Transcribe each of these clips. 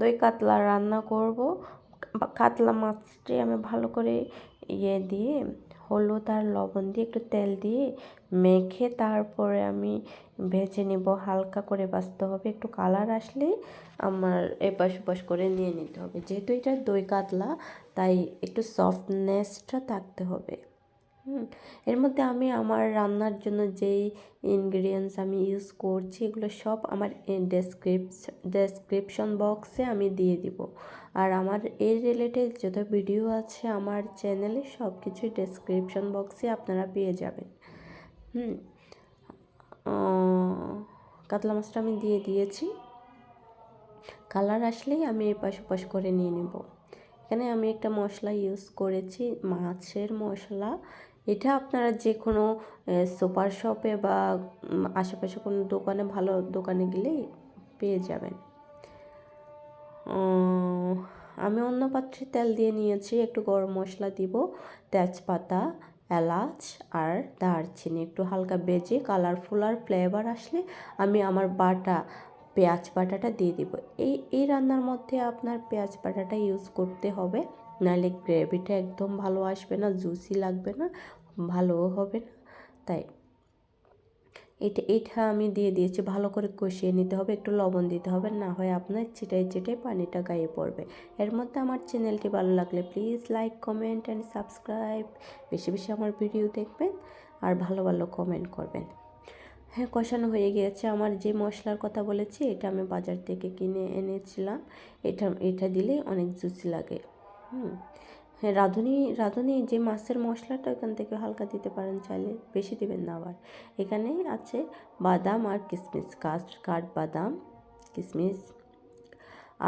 দই কাতলা রান্না করব। কাতলা মাছটি আমি ভালো করে ইয়ে দিয়ে, হলুদ আর লবণ দিয়ে একটু তেল দিয়ে মেখে তারপরে আমি ভেজে নেব। হালকা করে বাঁচতে হবে। একটু কালার আসলে আমার এপাশ ওপাশ করে নিয়ে নিতে হবে। যেহেতু এটা দই কাতলা, তাই একটু সফটনেসটা থাকতে হবে। এর মধ্যে আমি আমার রান্নার জন্য যেই ইনগ্রিডিয়েন্টস আমি ইউজ করছি, এগুলো সব আমার ডেসক্রিপশন ডেসক্রিপশন বক্সে আমি দিয়ে দিব। আর আমার এর রিলেটেড যত ভিডিও আছে আমার চ্যানেলে সব কিছুই ডেসক্রিপশন বক্সে আপনারা পেয়ে যাবেন। হুম কাতলা মাছটা আমি দিয়ে দিয়েছি। কালার আসলেই আমি এপাশ ওপাশ করে নিয়ে নেব। এখানে আমি একটা মশলা ইউজ করেছি, মাছের মশলা। এটা আপনারা যে কোনো সুপার শপে বা আশেপাশে কোনো দোকানে, ভালো দোকানে গেলেই পেয়ে যাবেন। আমি অন্য পাত্রে তেল দিয়ে নিয়েছি, একটু গরম মশলা দিব, তেজপাতা, এলাচ আর দারচিনি। একটু হালকা বেজে কালারফুল আর ফ্লেভার আসলে আমি আমার বাটা, পেঁয়াজ বাটাটা দিয়ে দিব। এই এই রান্নার মধ্যে আপনার পেঁয়াজ বাটাটা ইউজ করতে হবে। নাহলে গ্রেভিটা একদম ভালো আসবে না, জুসি লাগবে না, ভালোও হবে না। তাই এটা এটা আমি দিয়ে দিয়েছি, ভালো করে কষিয়ে নিতে হবে, একটু লবণ দিতে হবে, না হয় আপনার চিটাই চিটাই পানিটা গায়ে পড়বে। এর মধ্যে আমার চ্যানেলটি ভালো লাগলে please like comment and subscribe বেশি বেশি আমার ভিডিও দেখবেন আর ভালো ভালো কমেন্ট করবেন। হ্যাঁ কষানো হয়ে গিয়েছে। আমার যে মশলার কথা বলেছি, এটা আমি বাজার থেকে কিনে এনেছিলাম। এটা এটা দিলে অনেক জুসি লাগে। হুম। হ্যাঁ রাঁধুনি রাঁধুনি যে মাছের মশলাটা এখান থেকে হালকা দিতে পারেন চাইলে, বেশি দেবেন না আবার। এখানে আছে বাদাম আর কিশমিশ কাঠ কাঠ বাদাম কিশমিশ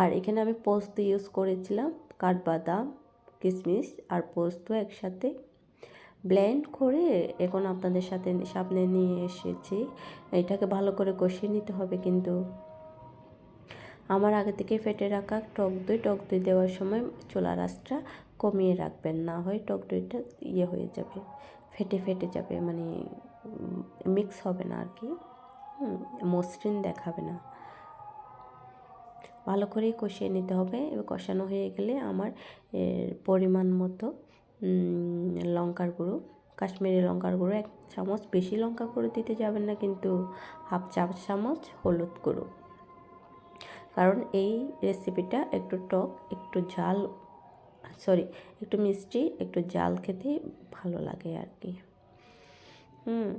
আর এখানে আমি পোস্ত ইউজ করেছিলাম কাঠবাদাম কিশমিশ আর পোস্ত একসাথে। ব্লেন্ড করে এখন আপনাদের সাথে, সামনে নিয়ে এসেছি। এটাকে ভালো করে কষিয়ে নিতে হবে কিন্তু। আমার আগে থেকে ফেটে রাখা টক দই টক দই দেওয়ার সময় চোলা রাসটা কমিয়ে রাখবেন, না হয় টক দইটা ইয়ে হয়ে যাবে, ফেটে ফেটে যাবে মানে মিক্স হবে না আর কি। মসৃণ দেখাবে না। ভালো করেই কষিয়ে নিতে হবে। এবার কষানো হয়ে গেলে আমার পরিমাণ মতো লঙ্কার গুঁড়ো, কাশ্মীরি লঙ্কার গুঁড়ো, এক চামচ, বেশি লঙ্কা গুঁড়ো দিতে যাবেন না, কিন্তু হাফ চা চামচ হলুদ গুঁড়ো। কারণ এই রেসিপিটা একটু টক, একটু ঝাল সরি একটু মিষ্টি, একটু জাল খেতে ভালো লাগে আর কি হুম।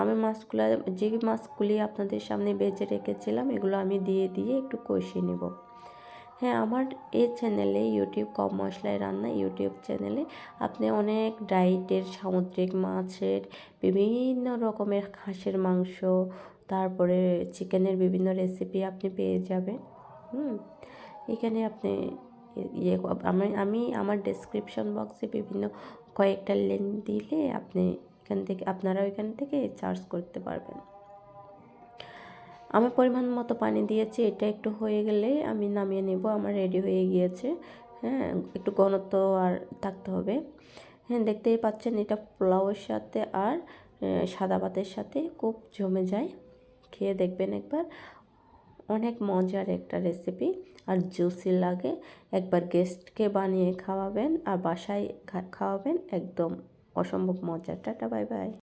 আমি মাছগুলো, যে মাছগুলি আপনাদের সামনে বেঁচে রেখেছিলাম, এগুলো আমি দিয়ে দিয়ে একটু কষিয়ে নেব। হ্যাঁ আমার এই চ্যানেলে ইউটিউব কম মশলায় রান্না ইউটিউব চ্যানেলে আপনি অনেক ডাইটের সামুদ্রিক মাছের, বিভিন্ন রকমের হাঁসের মাংস, তারপরে চিকেনের বিভিন্ন রেসিপি আপনি পেয়ে যাবেন। হুম, এখানে আপনি ইয়ে আমি আমি আমার ডেসক্রিপশন বক্সে বিভিন্ন কয়েকটা লিঙ্ক দিলে আপনি এখান থেকে আপনারা ওইখান থেকে চার্জ করতে পারবেন। আমি পরিমাণ মতো পানি দিয়েছি, এটা একটু হয়ে গেলে আমি নামিয়ে নেব, আমার রেডি হয়ে গিয়েছে। হ্যাঁ একটু ঘনত্ব আর থাকতে হবে। হ্যাঁ দেখতেই পাচ্ছেন এটা পোলাওয়ের সাথে আর সাদা ভাতের সাথে খুব জমে যায়। খেয়ে দেখবেন একবার। অনেক মজার একটা রেসিপি আর জুসি লাগে। একবার গেস্টকে বানিয়ে খাওয়াবেন আর বাসায় খাওয়াবেন, একদম অসম্ভব মজার। Tata bye bye